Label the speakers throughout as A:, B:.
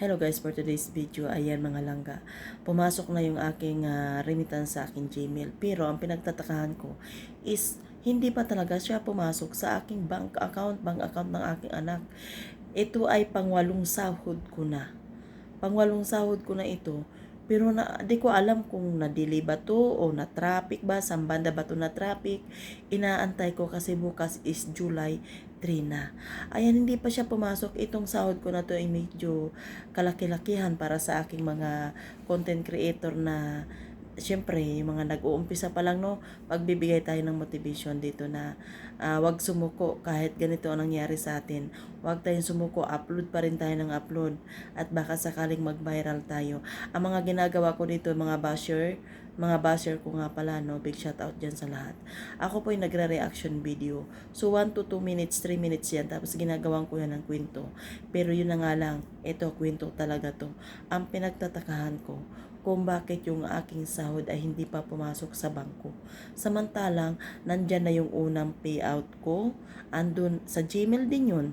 A: Hello guys, for today's video, ayan mga langga. Pumasok na yung aking ah, remittance sa aking Gmail. Pero ang pinagtatakahan ko is hindi pa talaga siya pumasok sa aking bank account, bank account ng aking anak. Ito ay pangwalong sahod ko na. Pangwalong sahod ko na ito. Pero na, di ko alam kung na-delay ba to o na-traffic ba, saan banda ba to na-traffic. Inaantay ko kasi bukas is July 3 na. Ayan, hindi pa siya pumasok. Itong sahod ko na to ay medyo kalaki-lakihan para sa aking mga content creator na Siyempre, yung mga nag-uumpisa pa lang, no, magbibigay tayo ng motivation dito na ah, wag sumuko kahit ganito ang nangyari sa atin. Wag tayong sumuko, upload pa rin tayo ng upload at baka sakaling mag-viral tayo. Ang mga ginagawa ko dito, mga basher, mga basher ko nga pala, no, big shout out dyan sa lahat. Ako po yung nagre-reaction video. So, 1 to 2 minutes, 3 minutes yan. Tapos ginagawan ko yan ng kwento. Pero yun na nga lang, ito, kwento talaga to. Ang pinagtatakahan ko, kung bakit yung aking sahod ay hindi pa pumasok sa bangko. Samantalang, nandyan na yung unang payout ko, andun sa Gmail din yun,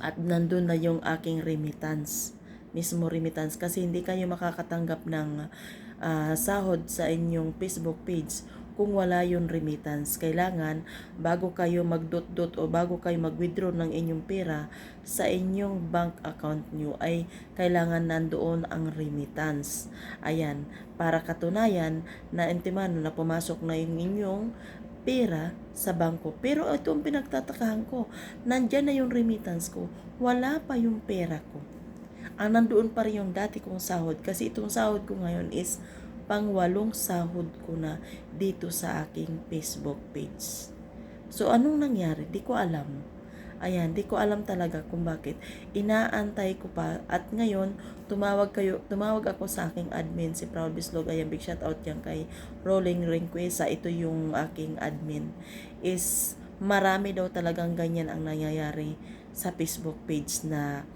A: at nandun na yung aking remittance, mismo remittance, kasi hindi kayo makakatanggap ng ah, sahod sa inyong Facebook page kung wala yung remittance. Kailangan, bago kayo magdot-dot o bago kayo mag-withdraw ng inyong pera sa inyong bank account nyo, ay kailangan nandoon ang remittance. Ayan, para katunayan na intimano na pumasok na yung inyong pera sa bangko. Pero ito ang pinagtatakahan ko. Nandyan na yung remittance ko. Wala pa yung pera ko. Ang nandoon pa rin yung dati kong sahod. Kasi itong sahod ko ngayon is pangwalong sahod ko na dito sa aking Facebook page. So, anong nangyari? Di ko alam. Ayan, di ko alam talaga kung bakit. Inaantay ko pa at ngayon tumawag kayo, tumawag ako sa aking admin si Proud Bislog. Ayan, big shout out yan kay Rolling Ringquesa. Ito yung aking admin. Is marami daw talagang ganyan ang nangyayari sa Facebook page na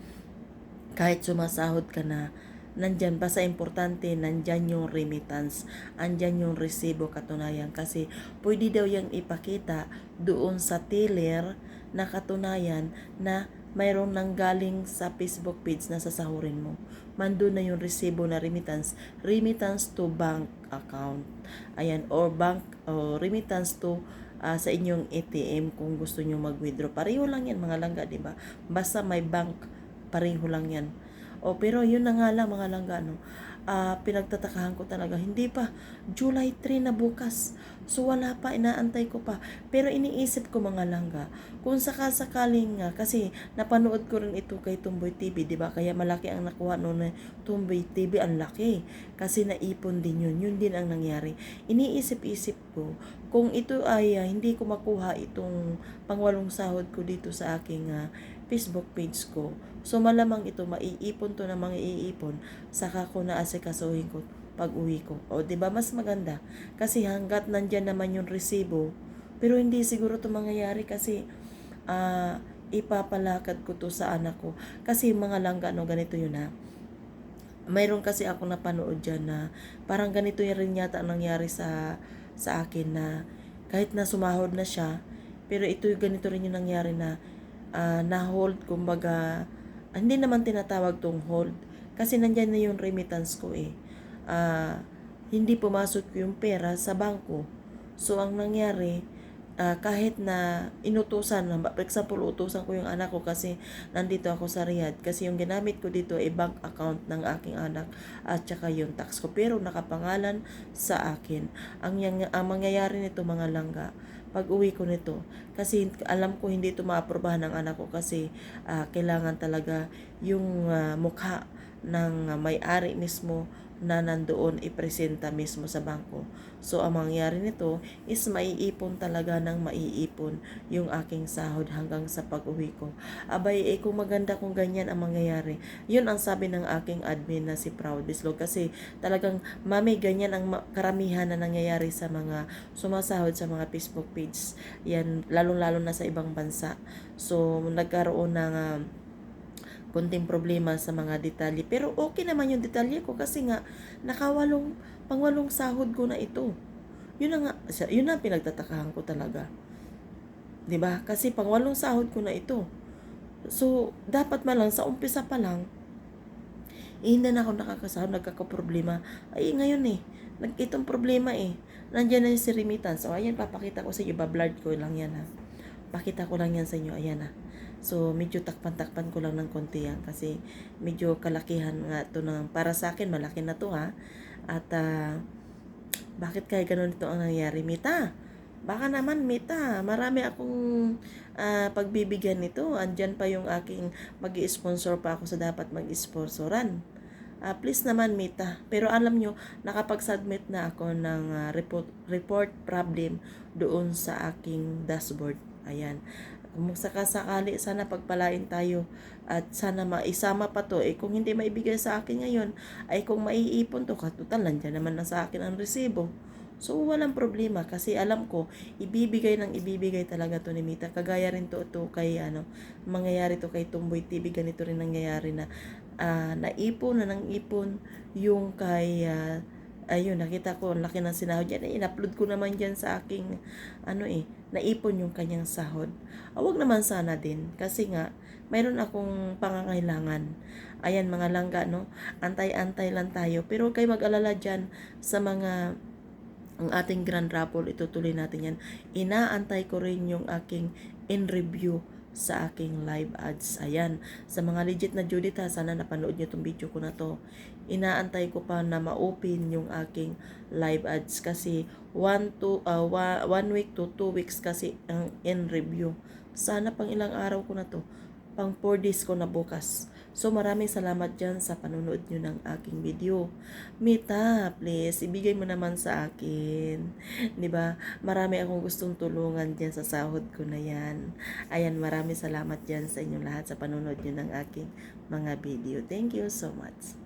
A: kahit sumasahod ka na, nandyan pa sa importante, nandyan yung remittance, andyan yung resibo katunayan kasi pwede daw yung ipakita doon sa teller na katunayan na mayroong nanggaling sa Facebook page na sasahurin mo. Mando na yung resibo na remittance, remittance to bank account. Ayan, or bank, or remittance to ah, sa inyong ATM kung gusto nyo mag-withdraw. Pareho lang yan mga langga, di ba? Basta may bank, pareho lang yan. O, pero yun na nga lang mga langga, no? Ah, pinagtatakahan ko talaga. Hindi pa. July 3 na bukas. So, wala pa. Inaantay ko pa. Pero iniisip ko mga langga, kung sakasakaling nga, kasi napanood ko rin ito kay Tumboy TV, di ba? Kaya malaki ang nakuha noon na Tumboy TV, ang laki. Kasi naipon din yun. Yun din ang nangyari. Iniisip-isip ko, kung ito ay ah, hindi ko makuha itong pangwalong sahod ko dito sa aking ah, Facebook page ko, so malamang ito maiipon to na mga iipon, saka ko na asikasuhin ko pag uwi ko. O, ba mas maganda? Kasi hanggat nandyan naman yung resibo, pero hindi siguro to mangyayari kasi ah ipapalakad ko to sa anak ko. Kasi mga langga, no, ganito yun ha. Mayroon kasi ako napanood dyan na parang ganito yung rin yata ang nangyari sa sa akin na kahit na sumahod na siya, pero ito yung ganito rin yung nangyari na ah, na-hold, kumbaga, ah, hindi naman tinatawag tong hold. Kasi nandyan na yung remittance ko eh. Ah, hindi pumasok yung pera sa bangko. So, ang nangyari, ah, kahit na inutusan, for example, utusan ko yung anak ko kasi nandito ako sa Riyadh. Kasi yung ginamit ko dito ay bank account ng aking anak at saka yung tax ko. Pero nakapangalan sa akin. Ang, ang mangyayari nito mga langga, pag uwi ko nito. Kasi alam ko hindi ito maaprobahan ng anak ko kasi ah, kailangan talaga yung ah, mukha ng ah, may-ari mismo na nandoon ipresenta mismo sa bangko. So, ang mangyayari nito is maiipon talaga ng maiipon yung aking sahod hanggang sa pag-uwi ko. Abay, eh kung maganda kung ganyan ang mangyayari, yun ang sabi ng aking admin na si Proud Bislog. Kasi talagang, mami, ganyan ang karamihan na nangyayari sa mga sumasahod sa mga Facebook page. Yan, lalong-lalo na sa ibang bansa. So, nagkaroon ng ah, konting problema sa mga detalye. Pero okay naman yung detalye ko kasi nga nakawalong pangwalong sahod ko na ito. Yun na nga, yun ang pinagtatakahan ko talaga. 'Di ba? Kasi pangwalong sahod ko na ito. So, dapat man lang sa umpisa pa lang Eh, hindi na ako nakakasahod, nagkakaproblema. Ay, ngayon eh, nag itong problema eh. Nandiyan na yung si remittance. So, ayan, papakita ko sa inyo. Bablard ko lang yan ha. Pakita ko lang yan sa inyo. Ayan ha. So, medyo takpan-takpan ko lang ng konti yan. Kasi, medyo kalakihan nga to ng, para sa akin, malaki na to ha. At, ah, bakit kaya ganun ito ang nangyari? Mita, baka naman Mita, marami akong ah, pagbibigyan nito. Andyan pa yung aking mag sponsor pa ako sa dapat mag-sponsoran. Ah, please naman Mita. Pero alam nyo, nakapag-submit na ako ng ah, report, report problem doon sa aking dashboard. Ayan. Kung sakasakali, sana pagpalain tayo at sana maisama pa to. Eh kung hindi maibigay sa akin ngayon, ay kung maiipon to, katutal, nandyan naman na sa akin ang resibo. So, walang problema kasi alam ko, ibibigay ng ibibigay talaga to ni Mita. Kagaya rin to, to kay, ano, mangyayari to kay Tumboy TV, ganito rin nangyayari na ah, naipon na ng ipon yung kay, ah, ayun, nakita ko, ang laki ng sinahod yan. Eh, in-upload ko naman dyan sa aking, ano eh, naipon yung kanyang sahod. Awag naman sana din, kasi nga, mayroon akong pangangailangan. Ayan, mga langga, no? Antay-antay lang tayo. Pero kayo mag-alala dyan sa mga ang ating grand raffle, itutuloy natin yan. Inaantay ko rin yung aking in review sa aking live ads. Ayan, sa mga legit na Judith ha, sana napanood nyo itong video ko na to. Inaantay ko pa na ma-open yung aking live ads kasi one, to, uh, one, one week to two weeks kasi ang in review. Sana pang ilang araw ko na to. Pang 4 days ko na bukas. So maraming salamat dyan sa panonood nyo ng aking video. Mita, please, ibigay mo naman sa akin. ba? Marami akong gustong tulungan dyan sa sahod ko na yan. Ayan, maraming salamat dyan sa inyong lahat sa panonood nyo ng aking mga video. Thank you so much.